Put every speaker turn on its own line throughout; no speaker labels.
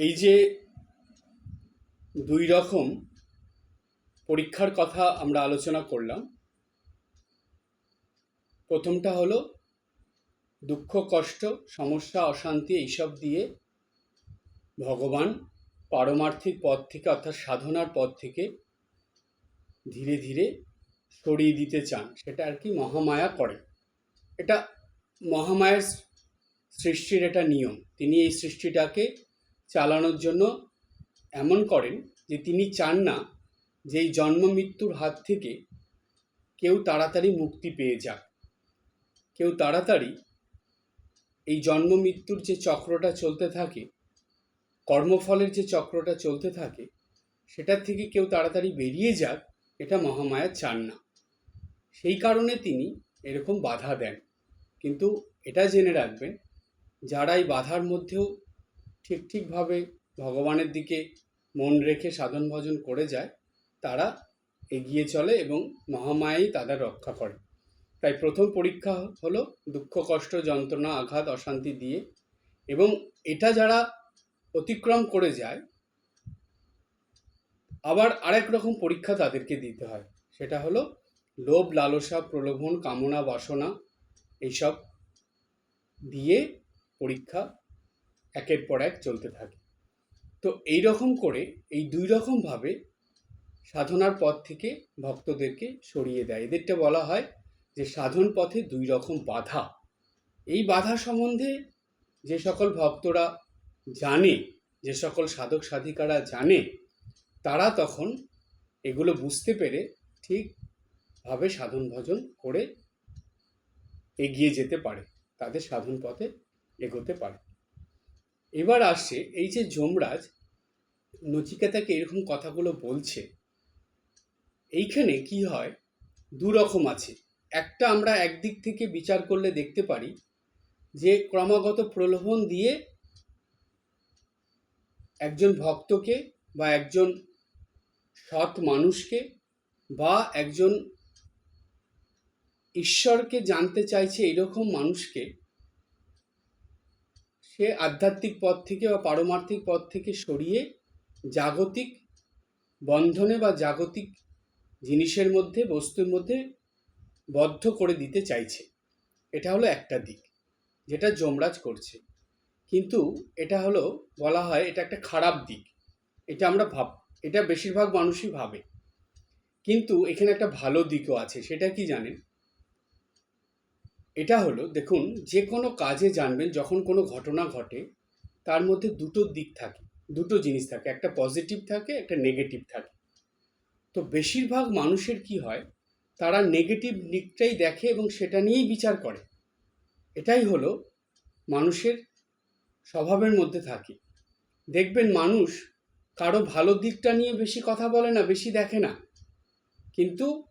এই যে দুই রকম পরীক্ষার কথা আমরা আলোচনা করলাম, প্রথমটা হলো দুঃখ, কষ্ট, সমস্যা, অশান্তি এইসব দিয়ে ভগবান পারমার্থিক পথ থেকে অর্থাৎ সাধনার পথ থেকে ধীরে ধীরে সরিয়ে দিতে চান। সেটা আর কি মহামায়া করে। এটা মহামায়ার সৃষ্টির এটা নিয়ম। তিনি এই সৃষ্টিটাকে চালানোর জন্য এমন করেন যে তিনি চান না যে এই জন্ম মৃত্যুর হাত থেকে কেউ তাড়াতাড়ি মুক্তি পেয়ে যাক। কেউ তাড়াতাড়ি এই জন্ম মৃত্যুর যে চক্রটা চলতে থাকে, কর্মফলের যে চক্রটা চলতে থাকে, সেটার থেকে কেউ তাড়াতাড়ি বেরিয়ে যাক, এটা মহামায়া চান না। সেই কারণে তিনি এরকম বাধা দেন। কিন্তু এটা জেনে রাখবেন, যারা এই বাধার মধ্যেও ঠিক ঠিকভাবে ভগবানের দিকে মন রেখে সাধন ভজন করে যায়, তারা এগিয়ে চলে এবং মহামায়াই তাদের রক্ষা করে। তাই প্রথম পরীক্ষা হলো দুঃখ, কষ্ট, যন্ত্রণা, আঘাত, অশান্তি দিয়ে এবং এটা যারা অতিক্রম করে যায়, আবার আরেক রকম পরীক্ষা তাদেরকে দিতে হয়। সেটা হলো লোভ, লালসা, প্রলোভন, কামনা, বাসনা, এইসব দিয়ে পরীক্ষা একের পর এক চলতে থাকে। তো এই রকম করে, এই দুই রকমভাবে সাধনার পথ থেকে ভক্তদেরকে সরিয়ে দেয়। এদেরটা বলা হয় যে সাধন পথে দুই রকম বাধা। এই বাধা সম্বন্ধে যে সকল ভক্তরা জানে, যে সকল সাধক সাধিকারা জানে, তারা তখন এগুলো বুঝতে পেরে ঠিকভাবে সাধন ভজন করে এগিয়ে যেতে পারে, তাদের সাধন পথে এগোতে পারে। এবার আসছে এই যে যমরাজ নচিকেতাকে এরকম কথাগুলো বলছে, এইখানে কি হয়? দু রকম আছে। একটা আমরা একদিক থেকে বিচার করলে দেখতে পারি যে ক্রমাগত প্রলোভন দিয়ে একজন ভক্তকে বা একজন সৎ মানুষকে বা একজন ঈশ্বরকে জানতে চাইছে এরকম মানুষকে সে আধ্যাত্মিক পথ থেকে বা পারমার্থিক পথ থেকে সরিয়ে জাগতিক বন্ধনে বা জাগতিক জিনিসের মধ্যে, বস্তুর মধ্যে বদ্ধ করে দিতে চাইছে। এটা হলো একটা দিক, যেটা যমরাজ করছে। কিন্তু এটা হলো, বলা হয় এটা একটা খারাপ দিক। এটা আমরা ভাব, এটা বেশিরভাগ মানুষই ভাবে। কিন্তু এখানে একটা ভালো দিকও আছে, সেটা কি জানেন? এটা হলো, দেখুন যে কোনো কাজে জানবেন যখন কোনো ঘটনা ঘটে, তার মধ্যে দুটো দিক থাকে, দুটো জিনিস থাকে, একটা পজিটিভ থাকে, একটা নেগেটিভ থাকে। তো বেশিরভাগ মানুষের কি হয়, তারা নেগেটিভ দিকটাই দেখে এবং সেটা নিয়েই বিচার করে। এটাই হলো মানুষের স্বভাবের মধ্যে থাকে। দেখবেন মানুষ কারও ভালো দিকটা নিয়ে বেশি কথা বলে না, বেশি দেখে না। কিন্তু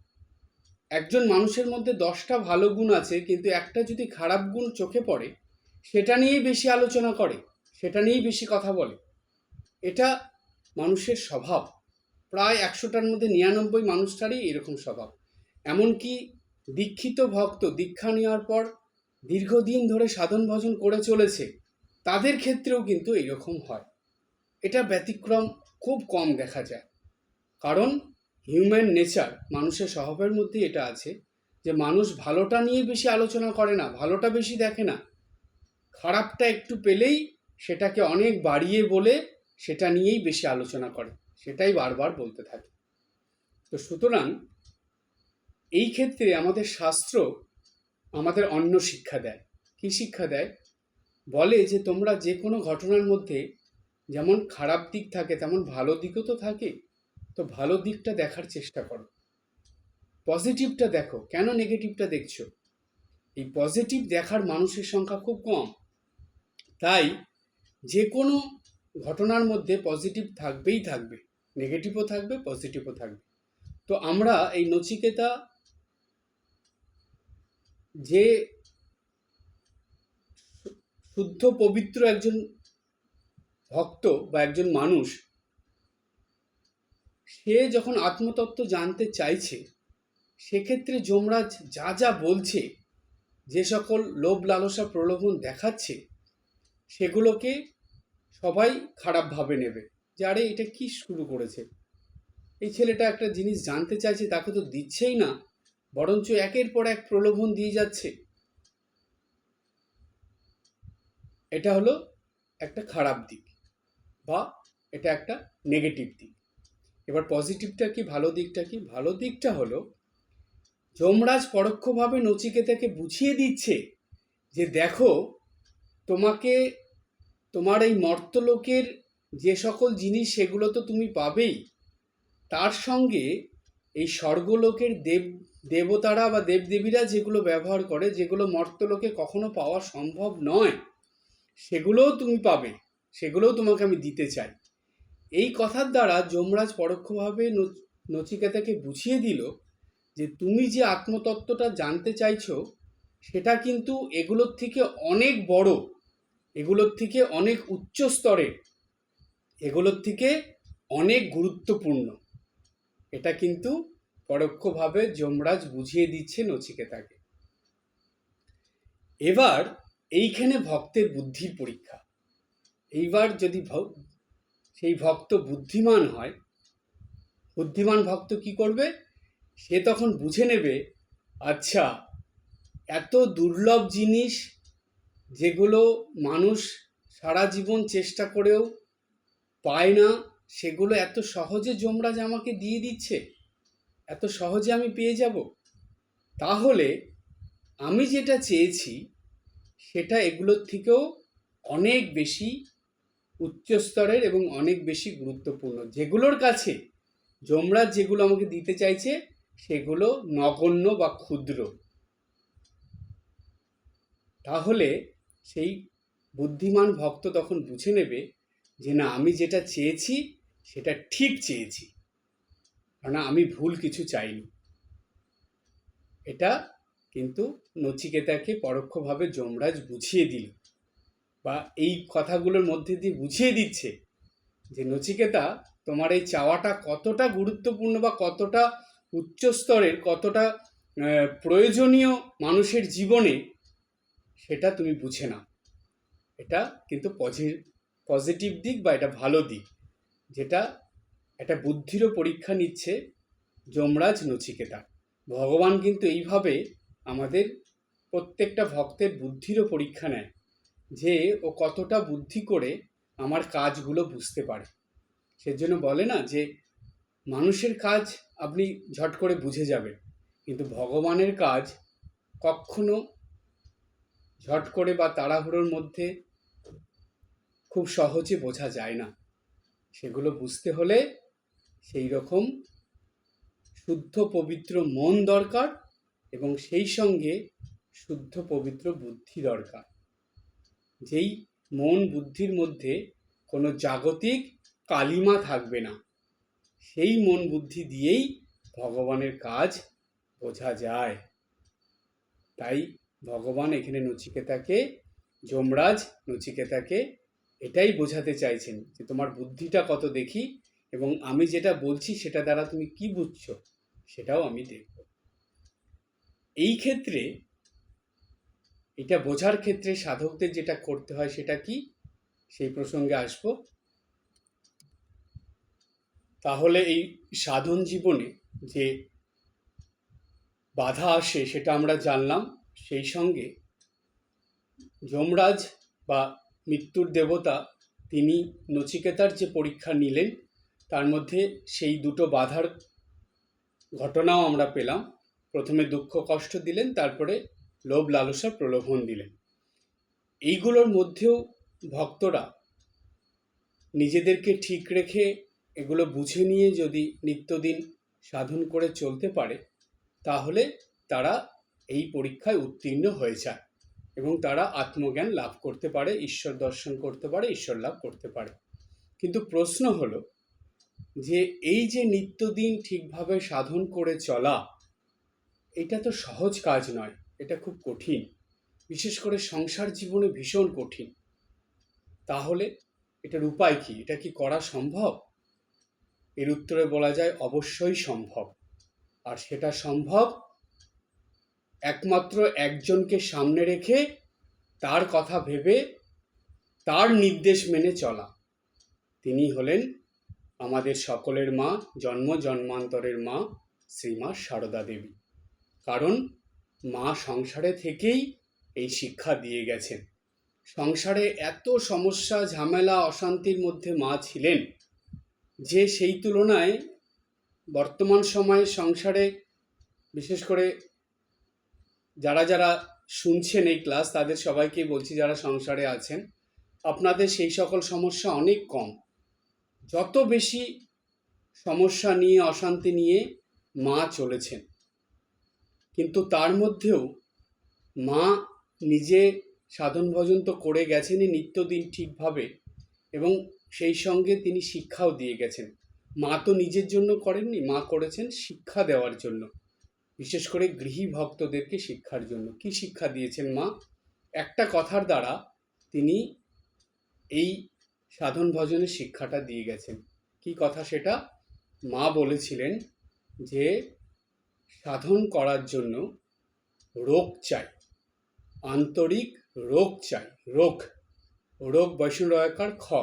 একজন মানুষের মধ্যে দশটা ভালো গুণ আছে, কিন্তু একটা যদি খারাপ গুণ চোখে পড়ে, সেটা নিয়েই বেশি আলোচনা করে, সেটা নিয়েই বেশি কথা বলে। এটা মানুষের স্বভাব। প্রায় একশোটার মধ্যে নিরানব্বই মানুষটারই এরকম স্বভাব। এমনকি দীক্ষিত ভক্ত দীক্ষা নেওয়ার পর দীর্ঘদিন ধরে সাধন ভজন করে চলেছে, তাদের ক্ষেত্রেও কিন্তু এরকম হয়। এটা ব্যতিক্রম খুব কম দেখা যায়। কারণ হিউম্যান নেচার মানুষের স্বভাবের মধ্যে এটা আছে, যে মানুষ ভালোটা নিয়ে বেশি আলোচনা করে না, ভালোটা বেশি দেখে না। খারাপটা একটু পেলেই সেটাকে অনেক বাড়িয়ে বলে সেটা নিয়েই বেশি আলোচনা করে, সেটাই বারবার বলতে থাকে। তো সুতরাং এই ক্ষেত্রে আমাদের শাস্ত্র আমাদের অন্য শিক্ষা দেয়। কি শিক্ষা দেয়? বলে যে তোমরা যে কোনো ঘটনার মধ্যে যেমন খারাপ দিক থাকে, তেমন ভালো দিকও তো থাকে। তো ভালো দিকটা দেখার চেষ্টা করো। পজিটিভটা দেখো, কেন নেগেটিভটা দেখছ? এই পজিটিভ দেখার মানুষের সংখ্যা খুব কম। তাই যে কোনো ঘটনার মধ্যে পজিটিভ থাকবেই থাকবে নেগেটিভও থাকবে পজিটিভও থাকবে। তো আমরা এই নচিকেতা যে শুদ্ধ, পবিত্র একজন ভক্ত বা একজন মানুষ সে যখন আত্মতত্ত্ব জানতে চাইছে, সেক্ষেত্রে যমরাজ যা যা বলছে, যে সকল লোভ লালসা প্রলোভন দেখাচ্ছে, সেগুলোকে সবাই খারাপভাবে নেবে। যে আরে এটা কি শুরু করেছে? এই ছেলেটা একটা জিনিস জানতে চাইছে, তাকে তো দিচ্ছেই না, বরঞ্চ একের পর এক প্রলোভন দিয়ে যাচ্ছে। এটা হলো একটা খারাপ দিক, বা এটা একটা নেগেটিভ দিক। এবার পজিটিভটা কি, ভালো দিকটা কি? ভালো দিকটা হলো, যমরাজ পরোক্ষভাবে নচিকেতাকে বুঝিয়ে দিচ্ছে যে দেখো, তোমাকে, তোমার এই মর্তলোকের যে সকল জিনিস সেগুলো তো তুমি পাবেই। তার সঙ্গে এই স্বর্গলোকের দেব, দেবতারা বা দেবদেবীরা যেগুলো ব্যবহার করে, যেগুলো মর্তলোকে কখনো পাওয়া সম্ভব নয়, সেগুলোও তুমি পাবে, সেগুলোও তোমাকে আমি দিতে চাই। এই কথার দ্বারা যমরাজ পরোক্ষভাবে নচিকেতাকে বুঝিয়ে দিল যে তুমি যে আত্মতত্ত্বটা জানতে চাইছো, সেটা কিন্তু এগুলোর থেকে অনেক বড়, এগুলোর থেকে অনেক উচ্চ স্তরের এগুলোর থেকে অনেক গুরুত্বপূর্ণ। এটা কিন্তু পরোক্ষভাবে যমরাজ বুঝিয়ে দিচ্ছে নচিকেতাকে। এবার এইখানে ভক্তের বুদ্ধির পরীক্ষা। এইবার যদি সেই ভক্ত বুদ্ধিমান হয়, বুদ্ধিমান ভক্ত কি করবে? সে তখন বুঝে নেবে আচ্ছা এত দুর্লভ জিনিস যেগুলো মানুষ সারা জীবন চেষ্টা করেও পায় না, সেগুলো এত সহজে যমরাজ আমাকে দিয়ে দিচ্ছে, এত সহজে আমি পেয়ে যাব। তাহলে আমি যেটা চেয়েছি, সেটা এগুলোর থেকেও অনেক বেশি উচ্চস্তরের এবং অনেক বেশি গুরুত্বপূর্ণ। যেগুলোর কাছে যমরাজ যেগুলো আমাকে দিতে চাইছে, সেগুলো নগণ্য বা ক্ষুদ্র। তাহলে সেই বুদ্ধিমান ভক্ত তখন বুঝে নেবে যে, না, আমি যেটা চেয়েছি, সেটা ঠিক চেয়েছি। কারণ আমি ভুল কিছু চাইনি। এটা কিন্তু নচিকেতাকে পরোক্ষভাবে যমরাজ বুঝিয়ে দিল। বা এই কথাগুলোর মধ্যে দিয়ে বুঝিয়ে দিচ্ছে যে নচিকেতা, তোমার এই চাওয়াটা কতটা গুরুত্বপূর্ণ বা কতটা উচ্চস্তরের কতটা প্রয়োজনীয় মানুষের জীবনে, সেটা তুমি বুঝে নাও। এটা কিন্তু পজিটিভ দিক বা এটা ভালো দিক, যেটা একটা বুদ্ধিরও পরীক্ষা নিচ্ছে যমরাজ নচিকেতা। ভগবান কিন্তু এইভাবে আমাদের প্রত্যেকটা ভক্তের বুদ্ধিরও পরীক্ষা নেয়। যে ও কতটা বুদ্ধি করে আমার কাজগুলো বুঝতে পারে। সেজন্য বলে না যে, মানুষের কাজ আপনি ঝট করে বুঝে যাবেন, কিন্তু ভগবানের কাজ কখনো ঝট করে বা তাড়াহুড়োর মধ্যে খুব সহজে বোঝা যায় না। সেগুলো বুঝতে হলে সেই রকম শুদ্ধ, পবিত্র মন দরকার এবং সেই সঙ্গে শুদ্ধ, পবিত্র বুদ্ধি দরকার। যেই মন বুদ্ধির মধ্যে কোনো জাগতিক কালিমা থাকবে না, সেই মন বুদ্ধি দিয়েই ভগবানের কাজ বোঝা যায়। তাই ভগবান এখানে নচিকেতাকে, যমরাজ নচিকেতাকে এটাই বোঝাতে চাইছেন যে তোমার বুদ্ধিটা কত দেখি এবং আমি যেটা বলছি সেটা দ্বারা তুমি কি বুঝছ সেটাও আমি দেখব। এই ক্ষেত্রে এটা বোঝার ক্ষেত্রে সাধকদের যেটা করতে হয় সেটা কি? সেই প্রসঙ্গে আসব। তাহলে এই সাধন জীবনে যে বাধা আসে সেটা আমরা জানলাম। সেই সঙ্গে যমরাজ বা মৃত্যুর দেবতা তিনি নচিকেতার যে পরীক্ষা নিলেন, তার মধ্যে সেই দুটো বাধার ঘটনাও আমরা পেলাম। প্রথমে দুঃখ কষ্ট দিলেন, তারপরে লোভ লালসা প্রলোভন দিলেন। এইগুলোর মধ্যেও ভক্তরা নিজেদেরকে ঠিক রেখে এগুলো বুঝে নিয়ে যদি নিত্যদিন সাধন করে চলতে পারে, তাহলে তারা এই পরীক্ষায় উত্তীর্ণ হয়ে যায় এবং তারা আত্মজ্ঞান লাভ করতে পারে, ঈশ্বর দর্শন করতে পারে, ঈশ্বর লাভ করতে পারে। কিন্তু প্রশ্ন হলো যে এই যে নিত্যদিন ঠিকভাবে সাধন করে চলা, এটা তো সহজ কাজ নয়। এটা খুব কঠিন। বিশেষ করে সংসার জীবনে ভীষণ কঠিন। তাহলে এটার উপায় কি? এটা কি করা সম্ভব? এর উত্তরে বলা যায়, অবশ্যই সম্ভব। আর সেটা সম্ভব একমাত্র একজনকে সামনে রেখে তার কথা ভেবে, তার নির্দেশ মেনে চলা। তিনি হলেন আমাদের সকলের মা, জন্ম জন্মান্তরের মা, শ্রীমা সারদা দেবী। কারণ মা সংসারে থেকেই এই শিক্ষা দিয়ে গেছেন। সংসারে এত সমস্যা, ঝামেলা, অশান্তির মধ্যে মা ছিলেন যে সেই তুলনায় বর্তমান সময়ে সংসারে বিশেষ করে যারা যারা শুনছেন এই ক্লাস, তাদের সবাইকে বলছি যারা সংসারে আছেন, আপনাদের সেই সকল সমস্যা অনেক কম। যত বেশি সমস্যা নিয়ে, অশান্তি নিয়ে মা চলেছেন কিন্তু তার মধ্যেও মা নিজে সাধন ভজন তো করে গেছেনই নিত্যদিন ঠিকভাবে এবং সেই সঙ্গে তিনি শিক্ষাও দিয়ে গেছেন। মা তো নিজের জন্য করেননি, মা করেছেন শিক্ষা দেওয়ার জন্য। বিশেষ করে গৃহী ভক্তদেরকে শিক্ষার জন্য। কি শিক্ষা দিয়েছেন মা? একটা কথার দ্বারা তিনি এই সাধন ভজনের শিক্ষাটা দিয়ে গেছেন। কি কথা সেটা? মা বলেছিলেন যে সাধন করার জন্য রোগ চাই। আন্তরিক রোগ চাই। রোগ। রোগ বৈষ্ণবকার খ।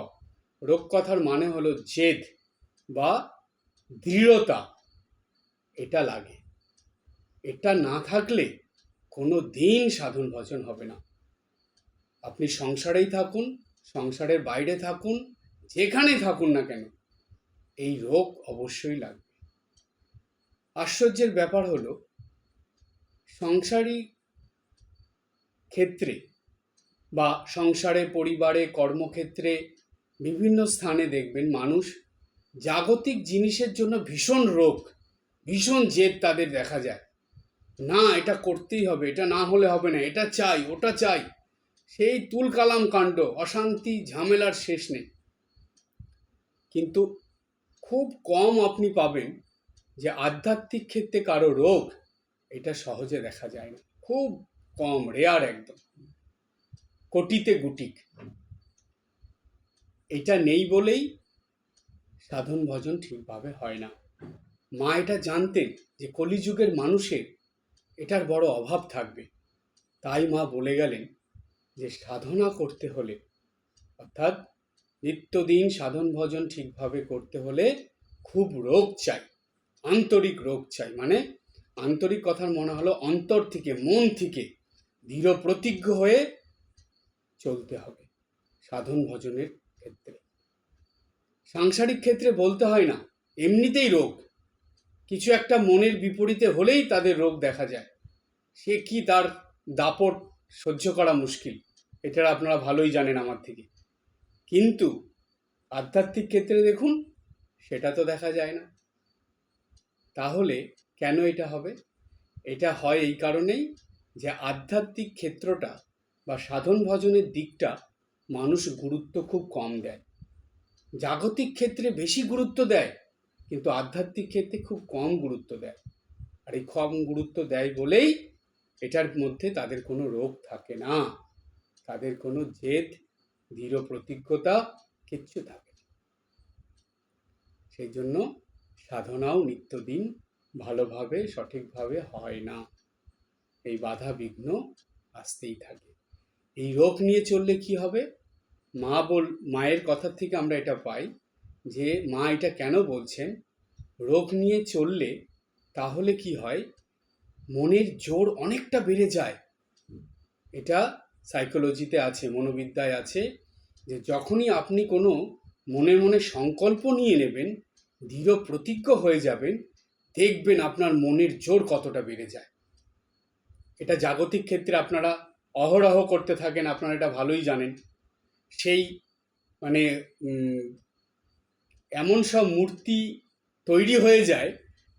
রোগ কথার মানে হলো জেদ বা দৃঢ়তা। এটা লাগে। এটা না থাকলে কোনো দিন সাধন ভজন হবে না। আপনি সংসারেই থাকুন, সংসারের বাইরে থাকুন যেখানে থাকুন না কেন, এই রোগ অবশ্যই লাগবে। আশ্চর্যের ব্যাপার হলো, সংসারী ক্ষেত্রে বা সংসারে, পরিবারে, কর্মক্ষেত্রে বিভিন্ন স্থানে দেখবেন মানুষ জাগতিক জিনিসের জন্য ভীষণ রোগ, ভীষণ জেদ তাদের দেখা যায়। না, এটা করতেই হবে, এটা না হলে হবে না, এটা চাই, ওটা চাই। সেই তুলকালাম কাণ্ড, অশান্তি, ঝামেলার শেষ নেই। কিন্তু খুব কম আপনি পাবেন যে আধ্যাত্মিক ক্ষেত্রে কারও রোগ, এটা সহজে দেখা যায় না। খুব কম রেয়ার একদম। কোটিতে গুটিক। এটা নেই বলেই সাধন ভজন ঠিকভাবে হয় না। মা এটা জানতেন যে কলিযুগের মানুষের এটার বড় অভাব থাকবে। তাই মা বলে গেলেন যে সাধনা করতে হলে, অর্থাৎ নিত্যদিন সাধন ভজন ঠিকভাবে করতে হলে খুব রোগ চাই। আন্তরিক রোগ চাই। মানে আন্তরিক কথার মনে হলো অন্তর থেকে, মন থেকে দৃঢ় প্রতিজ্ঞ হয়ে চলতে হবে সাধন ভজনের ক্ষেত্রে। সাংসারিক ক্ষেত্রে বলতে হয় না, এমনিতেই রোগ। কিছু একটা মনের বিপরীতে হলেই তাদের রোগ দেখা যায়। সে কি তার দাপট সহ্য করা মুশকিল, এটা আপনারা ভালোই জানেন আমার থেকে। কিন্তু আধ্যাত্মিক ক্ষেত্রে দেখুন, সেটা তো দেখা যায় না। তাহলে কেন এটা হবে? এটা হয় এই কারণেই যে আধ্যাত্মিক ক্ষেত্রটা বা সাধন ভজনের দিকটা মানুষ গুরুত্ব খুব কম দেয়। জাগতিক ক্ষেত্রে বেশি গুরুত্ব দেয়, কিন্তু আধ্যাত্মিক ক্ষেত্রে খুব কম গুরুত্ব দেয়। আর এই কম গুরুত্ব দেয় বলেই এটার মধ্যে তাদের কোনো রোগ থাকে না। তাদের কোনো জেদ, দৃঢ় প্রতিজ্ঞতা কিচ্ছু থাকে সেই জন্য সাধনাও নিত্যদিন ভালোভাবে, সঠিকভাবে হয় না। এই বাধা বিঘ্ন আসতেই থাকে। এই রোগ নিয়ে চললে কি হবে? মা বল, মায়ের কথা থেকে আমরা এটা পাই যে, মা এটা কেন বলছেন? রোগ নিয়ে চললে তাহলে কি হয়? মনের জোর অনেকটা বেড়ে যায়। এটা সাইকোলজিতে আছে, মনোবিদ্যায় আছে যে, যখনই আপনি কোনো মনে মনে সংকল্প নিয়ে নেবেন দৃঢ় প্রতিজ্ঞ হয়ে যাবেন, দেখবেন আপনার মনের জোর কতটা বেড়ে যায়। এটা জাগতিক ক্ষেত্রে আপনারা অহরহ করতে থাকেন, আপনারা এটা ভালোই জানেন। সেই মানে এমন সব মূর্তি তৈরি হয়ে যায়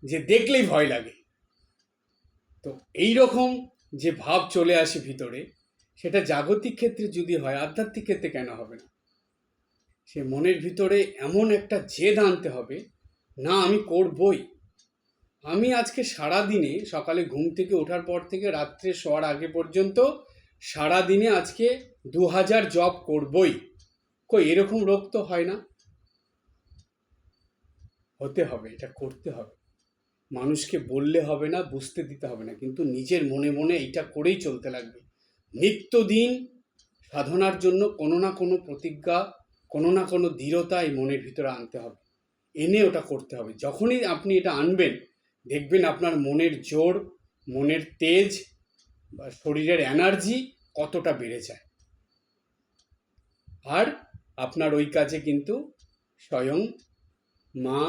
যে দেখলেই ভয় লাগে। তো এই রকম যে ভাব চলে আসে ভিতরে, সেটা জাগতিক ক্ষেত্রে যদি হয়, আধ্যাত্মিক ক্ষেত্রে কেন হবে না? সে মনের ভিতরে এমন একটা জেদ আনতে হবে, না, আমি করবই। আমি আজকে সারা দিনে সকালে ঘুম থেকে ওঠার পর থেকে রাত্রে শোয়ার আগে পর্যন্ত সারা দিনে আজকে দু হাজার জব করবই। কই, এরকম রোগ তো হয় না। হতে হবে, এটা করতে হবে। মানুষকে বললে হবে না, বুঝতে দিতে হবে না, কিন্তু নিজের মনে মনে এইটা করেই চলতে লাগবে। নিত্যদিন সাধনার জন্য কোনো না কোনো প্রতিজ্ঞা কোনো না কোনো দৃঢ়তা এই মনের ভিতরে আনতে হবে। এনে ওটা করতে হবে। যখনই আপনি এটা আনবেন, দেখবেন আপনার মনের জোর, মনের তেজ বা শরীরের এনার্জি কতটা বেড়ে যায়। আর আপনার ওই কাজে কিন্তু স্বয়ং মা,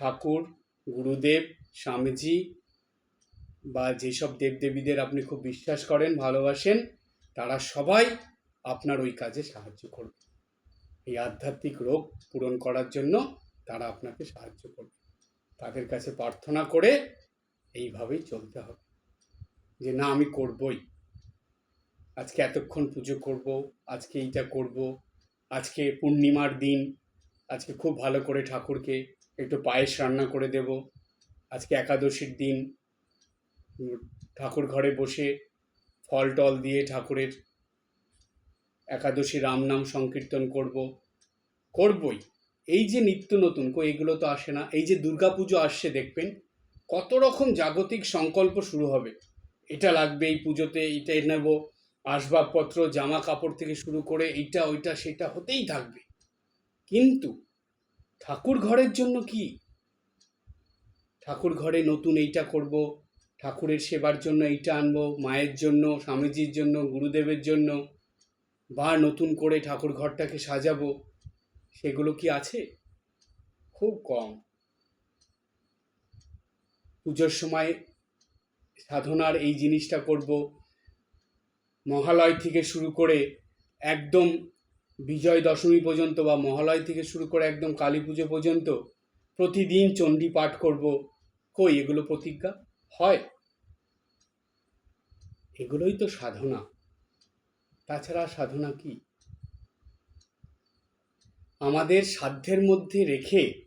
ঠাকুর, গুরুদেব, স্বামীজি বা যেসব দেবদেবীদের আপনি খুব বিশ্বাস করেন, ভালোবাসেন, তারা সবাই আপনার ওই কাজে সাহায্য করবে। এই আধ্যাত্মিক রোগ পূরণ করার জন্য তারা আপনাকে সাহায্য করবে। তাদের কাছে প্রার্থনা করে এইভাবেই চলতে হবে। যে না, আমি করবই। আজকে এতক্ষণ পুজো করব, আজকে এইটা করব, আজকে পূর্ণিমার দিন, আজকে খুব ভালো করে ঠাকুরকে একটু পায়েস রান্না করে দেব, আজকে একাদশীর দিন ঠাকুর ঘরে বসে ফল টল দিয়ে ঠাকুরের একাদশী রাম নাম সংকীর্তন করব। করবই। এই যে নিত্য নতুন কো এগুলো তো আসে না। এই যে দুর্গাপুজো আসছে, দেখবেন, কত রকম জাগতিক সংকল্প শুরু হবে। এটা লাগবে এই পুজোতে, এটা নেব, আসবাবপত্র জামা কাপড় থেকে শুরু করে এইটা, ওইটা, সেটা হতেই থাকবে। কিন্তু ঠাকুর ঘরের জন্য কি? ঠাকুর ঘরে নতুন এইটা করব, ঠাকুরের সেবার জন্য এইটা আনব, মায়ের জন্য, স্বামীজির জন্য, গুরুদেবের জন্য বা নতুন করে ঠাকুর ঘরটাকে সাজাবো, সেগুলো কি আছে? খুব কম। পুজোর সময় সাধনার এই জিনিসটা করব। মহালয় থেকে শুরু করে একদম বিজয় দশমী পর্যন্ত বা মহালয় থেকে শুরু করে একদম কালী পুজো পর্যন্ত প্রতিদিন চণ্ডী পাঠ করব। কই এগুলো প্রতিজ্ঞা? হয়। এগুলোই তো সাধনা। তাছাড়া সাধনা কি? আমাদের সাধ্যের মধ্যে রেখে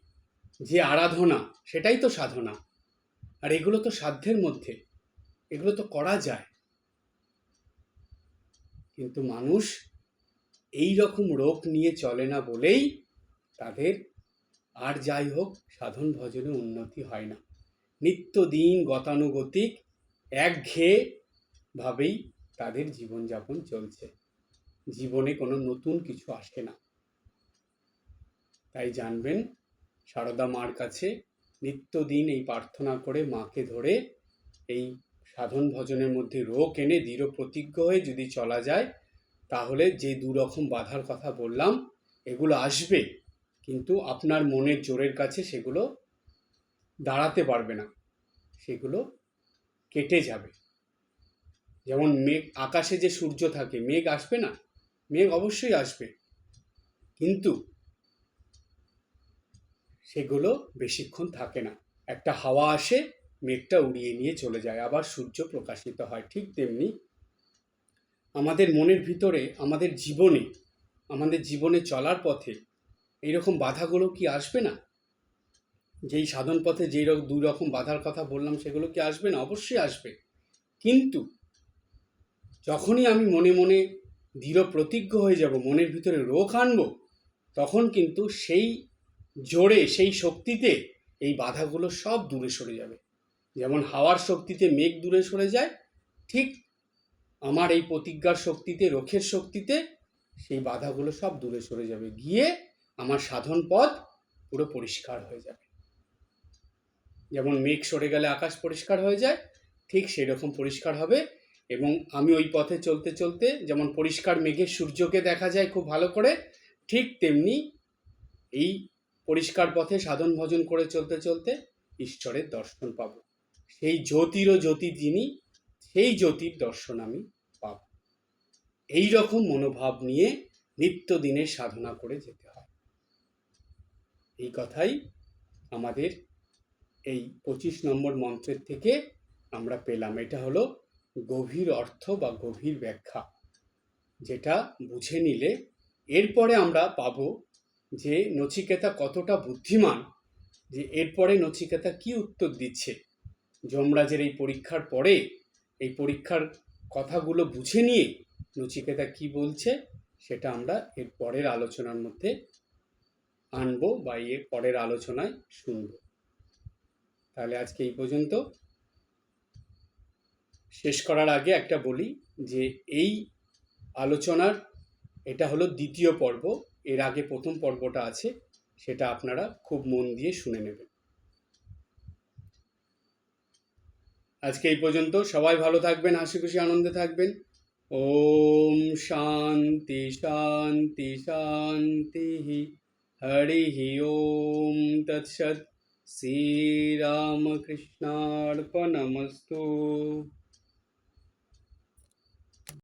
যে আরাধনা, সেটাই তো সাধনা। আর এগুলো তো সাধ্যের মধ্যে, এগুলো তো করা যায়। কিন্তু মানুষ এই রকম রোগ নিয়ে চলে না বলেই তাদের আর যাই হোক সাধন ভজনে উন্নতি হয় না। নিত্যদিন গতানুগতিক, একঘেয়ে ভাবেই তাদের জীবনযাপন চলছে। জীবনে কোনো নতুন কিছু আসে না। তাই জানবেন, সারদা মার কাছে নিত্যদিন এই প্রার্থনা করে মাকে ধরে এই সাধন ভজনের মধ্যে রোগ এনে দৃঢ় প্রতিজ্ঞ হয়ে যদি চলা যায়, তাহলে যে দু রকম বাধার কথা বললাম, এগুলো আসবে। কিন্তু আপনার মনের জোরের কাছে সেগুলো দাঁড়াতে পারবে না। সেগুলো কেটে যাবে। যেমন মেঘ, আকাশে যে সূর্য থাকে, মেঘ আসবে না? মেঘ অবশ্যই আসবে। কিন্তু সেগুলো বেশিক্ষণ থাকে না। একটা হাওয়া আসে, মেঘটা উড়িয়ে নিয়ে চলে যায়, আবার সূর্য প্রকাশিত হয়। ঠিক তেমনি আমাদের মনের ভিতরে, আমাদের জীবনে আমাদের জীবনে চলার পথে এইরকম বাধাগুলো কি আসবে না? যেই সাধন পথে যেই রকম, দুই রকম বাধার কথা বললাম, সেগুলো কি আসবে না? অবশ্যই আসবে। কিন্তু যখনই আমি মনে মনে দৃঢ় প্রতিজ্ঞ হয়ে যাব, মনের ভিতরে রোগ আনব, তখন কিন্তু সেই জোরে, সেই শক্তিতে এই বাধাগুলো সব দূরে সরে যাবে। যেমন হাওয়ার শক্তিতে মেঘ দূরে সরে যায়, ঠিক আমার এই প্রতিজ্ঞার শক্তিতে, রোখের শক্তিতে সেই বাধাগুলো সব দূরে সরে যাবে। গিয়ে আমার সাধন পথ পুরো পরিষ্কার হয়ে যাবে। যেমন মেঘ সরে গেলে আকাশ পরিষ্কার হয়ে যায়, ঠিক সেই রকম পরিষ্কার হবে এবং আমি ওই পথে চলতে চলতে যেমন পরিষ্কার মেঘের সূর্যকে দেখা যায় খুব ভালো করে, ঠিক তেমনি এই পরিষ্কার পথে সাধন ভজন করে চলতে চলতে ঈশ্বরের দর্শন পাব। সেই জ্যোতিরও জ্যোতি যিনি সেই জ্যোতির দর্শন আমি পাব। এই রকম মনোভাব নিয়ে নিত্যদিনের সাধনা করে যেতে হয়। এই কথাই আমাদের এই পঁচিশ নম্বর মন্ত্রের থেকে আমরা পেলাম। এটা হলো গভীর অর্থ বা গভীর ব্যাখ্যা, যেটা বুঝে নিলে এরপরে আমরা পাবো যে নচিকেতা কতটা বুদ্ধিমান, যে এরপরে নচিকেতা কি উত্তর দিচ্ছে। যমরাজের এই পরীক্ষার পরে, এই পরীক্ষার কথাগুলো বুঝে নিয়ে নচিকেতা কি বলছে, সেটা আমরা এর পরের আলোচনার মধ্যে আনব বা এর পরের আলোচনায় শুনব। তাহলে আজকে এই পর্যন্ত। শেষ করার আগে একটা বলি যে এই আলোচনার এটা হলো দ্বিতীয় পর্ব। এর আগে প্রথম পর্বটা আছে, সেটা আপনারা খুব মন দিয়ে শুনে নেবেন। আজকে এই পর্যন্ত সবাই ভালো থাকবেন, হাসি খুশি, আনন্দে থাকবেন। ওম শান্তি শান্তি শান্তি, হরি হি, ওম তৎসৎ শ্রীরামকৃষ্ণার্পণমস্তু।